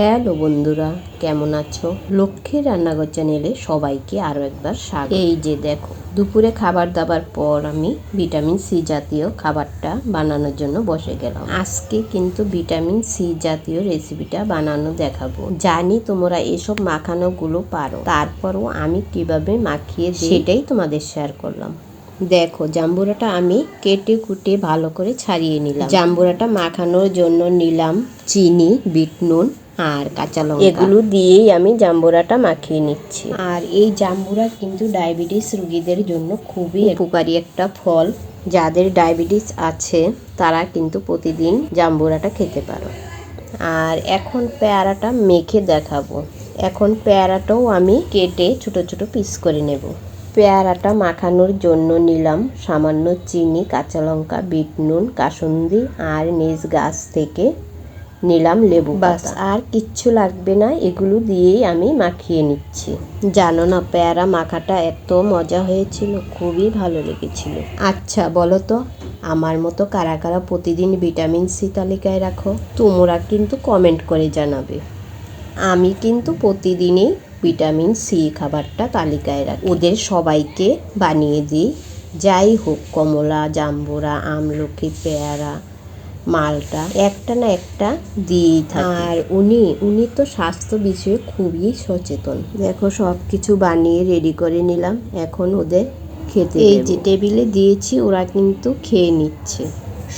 Hello বন্ধুরা, কেমন আছো? লক্ষ্মীর রান্নাঘর চ্যানেলে সবাইকে আরও একবার স্বাগত। এই যে দেখো, দুপুরে খাবার দাবার পর আমি ভিটামিন সি জাতীয় খাবারটা বানানোর জন্য বসে গেলাম। আজকে কিন্তু ভিটামিন সি জাতীয় রেসিপিটা বানানো দেখাবো। জানি তোমরা এসব মাখানোগুলো পারো, তারপরও আমি কীভাবে মাখিয়ে সেটাই তোমাদের শেয়ার করলাম। দেখো, জাম্বুরাটা আমি কেটে কুটে ভালো করে ছাড়িয়ে নিলাম। জাম্বুরাটা মাখানোর জন্য নিলাম চিনি, বিট নুন আর কাঁচা লঙ্কা। এগুলো দিয়েই আমি জাম্বুরাটা মাখিয়ে নিচ্ছি। আর এই জাম্বুরা কিন্তু ডায়াবেটিস রোগীদের জন্য খুবই উপকারী একটা ফল। যাদের ডায়াবেটিস আছে তারা কিন্তু প্রতিদিন জাম্বুরাটা খেতে পারো। আর এখন পেয়ারাটা মেখে দেখাবো। এখন পেয়ারাটাও আমি কেটে ছোট ছোট পিস করে নেব। পেয়ারাটা মাখানোর জন্য নিলাম সামান্য চিনি কাঁচা লঙ্কা বিট নুন কাসুন্দি আর নিজ গাছ থেকে নিলাম লেবু বাস আর কিচ্ছু লাগবে না এগুলো দিয়েই আমি মাখিয়ে নিচ্ছি। জানো না পেয়ারা মাখাটা এত মজা হয়েছিল খুবই ভালো লেগেছিল। আচ্ছা বলো তো আমার মতো কারা কারা প্রতিদিন ভিটামিন সি তালিকায় রাখো তোমরা কিন্তু কমেন্ট করে জানাবে। আমি কিন্তু প্রতিদিনই ভিটামিন সি খাবারটা তালিকায় রাখি। ওদের সবাইকে বানিয়ে দিই। যাই হোক কমলা জাম্বুরা আমলকি পেয়ারা মালটা একটা না একটা দিয়েই থাকে। আর উনি উনি তো স্বাস্থ্য বিষয়ে খুবই সচেতন। দেখো সব কিছু বানিয়ে রেডি করে নিলাম। এখন ওদের খেতে এই যে টেবিলে দিয়েছি ওরা কিন্তু খেয়ে নিচ্ছে।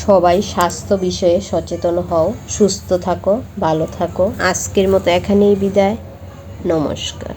সবাই স্বাস্থ্য বিষয়ে সচেতন হও সুস্থ থাকো ভালো থাকো। আজকের মতো এখানেই বিদায়। নমস্কার।